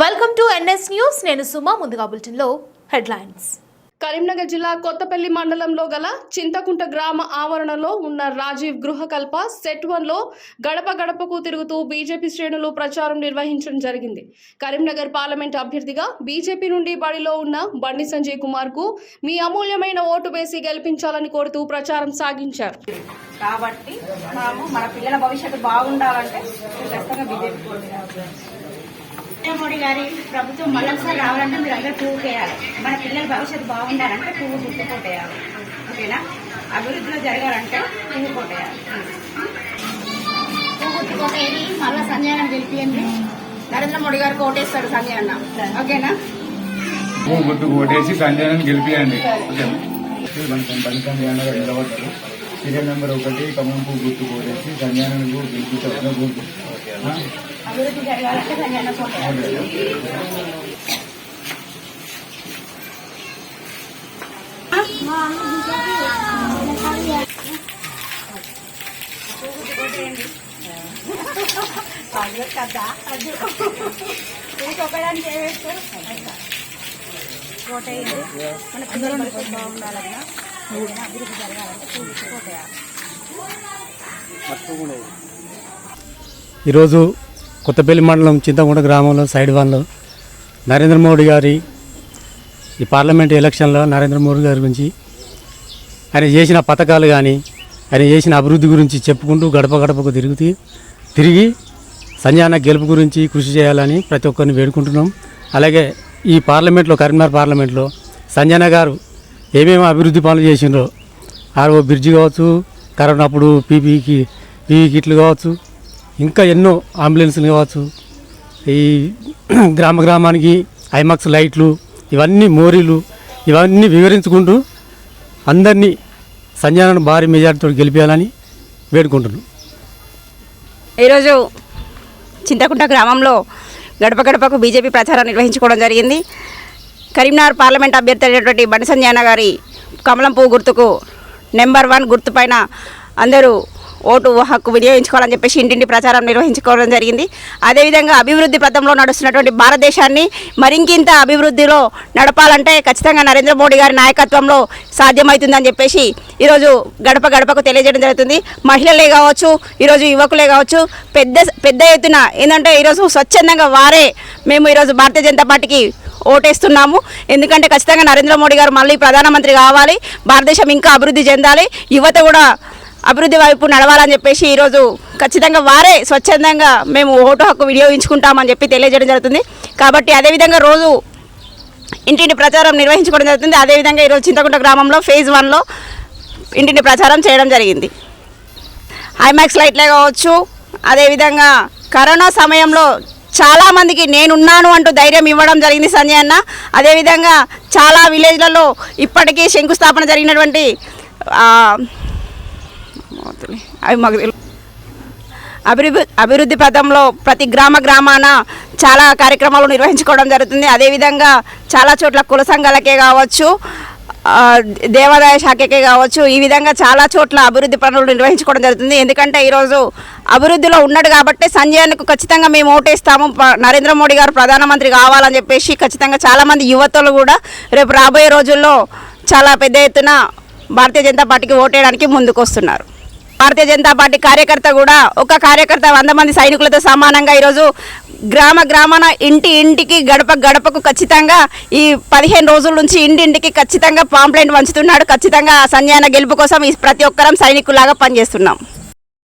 Welcome to NS news నేను సుమా ముందుగా బులెటిన్లో హెడ్లైన్స్. కరీంనగర్ జిల్లా కొత్తపల్లి మండలంలో గల చింతకుంట గ్రామ ఆవరణలో ఉన్న రాజీవ్ గృహకల్ప సెట్ వన్లో గడప గడపకు తిరుగుతూ బీజేపీ శ్రేణులు ప్రచారం నిర్వహించడం జరిగింది. కరీంనగర్ పార్లమెంట్ అభ్యర్థిగా బీజేపీ నుండి బడిలో ఉన్న బండి సంజయ్ కుమార్కు మీ అమూల్యమైన ఓటు వేసి గెలిపించాలని కోరుతూ ప్రచారం సాగించారు. కాబట్టి మనము మన పిల్లల భవిష్యత్తు బాగుండాలంటే ఖచ్చితంగా బీజేపీ నరేంద్ర మోడీ గారి ప్రభుత్వం మళ్ళొకసారి రావాలంటే మీరు అందరూ పువ్వు వేయాలి మన పిల్లల భవిష్యత్తు బాగుండాలంటే పువ్వు గుర్తు కొట్టేయాలి ఓకేనా? అభివృద్ధిలో జరగాలంటే పువ్వు కొట్టేయాలి పువ్వు గుర్తు కొట్టేది మళ్ళీ సంజయ్ అన్న గెలిపియండి నరేంద్ర మోడీ గారికి ఓటేస్తాడు సంజయ్ అన్న. ఓకేనా? పువ్వు గుర్తుకు ఓటేసి సంజయ్ గెలిపియండి గారు నిలబడతారు సీరియల్ నెంబర్ ఒకటి ఖమ్మం పువ్వు గుర్తుకు ఓటేసి సంజయ్ గెలిపించాలని గుర్తు అభివృద్ధి జరగాలంటే సంజయ్ అన్న కొట్టేయాలి కదా ఇంకొకడానికి ఏమేస్తారు కోటేయండి మన పిల్లలు భవిష్యత్తు అభివృద్ధి జరగాలంటే ఈరోజు కొత్తపల్లి మండలం చింతగూడ గ్రామంలో సైడ్ వన్లో నరేంద్ర మోడీ గారి ఈ పార్లమెంట్ ఎలక్షన్లో నరేంద్ర మోడీ గారి గురించి ఆయన చేసిన పథకాలు కానీ ఆయన చేసిన అభివృద్ధి గురించి చెప్పుకుంటూ గడప గడపకు తిరుగుతూ తిరిగి సంజాన గెలుపు గురించి కృషి చేయాలని ప్రతి ఒక్కరిని వేడుకుంటున్నాం. అలాగే ఈ పార్లమెంట్లో కరీంనగర్ పార్లమెంట్లో సంజన గారు ఏమేమి అభివృద్ధి పనులు చేసిండ్రో. ఆరో బ్రిడ్జి కావచ్చు కరోనా అప్పుడు పీపీకి పీపీ కిట్లు కావచ్చు ఇంకా ఎన్నో అంబులెన్స్లు కావచ్చు. ఈ గ్రామ గ్రామానికి ఐమాక్స్ లైట్లు ఇవన్నీ మోరీలు ఇవన్నీ వివరించుకుంటూ అందరినీ సంజానాన్ని భారీ మెజార్టీతో గెలిపించాలని వేడుకుంటున్నాను ఈరోజు చింతకుంట గ్రామంలో గడప గడపకు బీజేపీ ప్రచారం నిర్వహించుకోవడం జరిగింది. కరీంనగర్ పార్లమెంట్ అభ్యర్థి అయినటువంటి బండి సంజయన గారి కమలం పువ్వు గుర్తుకు నెంబర్ వన్ గుర్తుపైన అందరూ ఓటు హక్కు వినియోగించుకోవాలని చెప్పేసి ఇంటింటి ప్రచారం నిర్వహించుకోవడం జరిగింది. అదేవిధంగా అభివృద్ధి పథంలో నడుస్తున్నటువంటి భారతదేశాన్ని మరింకింత అభివృద్ధిలో నడపాలంటే ఖచ్చితంగా నరేంద్ర మోడీ గారి నాయకత్వంలో సాధ్యమవుతుందని చెప్పేసి ఈరోజు గడప గడపకు తెలియజేయడం జరుగుతుంది. మహిళలే కావచ్చు ఈరోజు యువకులే కావచ్చు పెద్ద పెద్ద ఎత్తున ఏంటంటే ఈరోజు స్వచ్ఛందంగా వారే మేము ఈరోజు భారతీయ జనతా పార్టీకి ఓటేస్తున్నాము. ఎందుకంటే ఖచ్చితంగా నరేంద్ర మోడీ గారు మళ్ళీ ప్రధానమంత్రి కావాలి. భారతదేశం ఇంకా అభివృద్ధి చెందాలి. యువత కూడా అభివృద్ధి వైపు నడవాలని చెప్పేసి ఈరోజు ఖచ్చితంగా వారే స్వచ్ఛందంగా మేము ఓటు హక్కు వినియోగించుకుంటామని చెప్పి తెలియజేయడం జరుగుతుంది. కాబట్టి అదేవిధంగా రోజు ఇంటింటి ప్రచారం నిర్వహించుకోవడం జరుగుతుంది. అదేవిధంగా ఈరోజు చింతకుంట గ్రామంలో ఫేజ్ వన్లో ఇంటింటి ప్రచారం చేయడం జరిగింది. హైమాక్స్ లైట్లే కావచ్చు. అదేవిధంగా కరోనా సమయంలో చాలామందికి నేనున్నాను అంటూ ధైర్యం ఇవ్వడం జరిగింది సంజయ్ అన్న. అదేవిధంగా చాలా విలేజ్లలో ఇప్పటికీ శంకుస్థాపన జరిగినటువంటి అవి మాకు తెలు- అభివృద్ధి అభివృద్ధి పథంలో ప్రతి గ్రామ గ్రామాన చాలా కార్యక్రమాలు నిర్వహించుకోవడం జరుగుతుంది. అదేవిధంగా చాలా చోట్ల కుల సంఘాలకే కావచ్చు దేవాదాయ శాఖకే కావచ్చు ఈ విధంగా చాలా చోట్ల అభివృద్ధి పనులు నిర్వహించుకోవడం జరుగుతుంది. ఎందుకంటే ఈరోజు అభివృద్ధిలో ఉన్నాడు కాబట్టి సంజయానికి ఖచ్చితంగా మేము ఓటేస్తాము. నరేంద్ర మోడీ గారు ప్రధానమంత్రి కావాలని చెప్పేసి ఖచ్చితంగా చాలామంది యువతలు కూడా రేపు రాబోయే రోజుల్లో చాలా పెద్ద ఎత్తున భారతీయ జనతా పార్టీకి ఓటేయడానికి ముందుకు వస్తున్నారు భారతీయ జనతా పార్టీ కార్యకర్త కూడా ఒక కార్యకర్త వంద మంది సైనికులతో సమానంగా ఈరోజు గ్రామ గ్రామాన ఇంటి ఇంటికి గడప గడపకు ఖచ్చితంగా ఈ పదిహేను రోజుల నుంచి ఇంటింటికి ఖచ్చితంగా పాంప్లెంట్ వంచుతున్నాడు. ఖచ్చితంగా సంజయన గెలుపు కోసం ఈ ప్రతి ఒక్కరం సైనికులాగా పనిచేస్తున్నాం.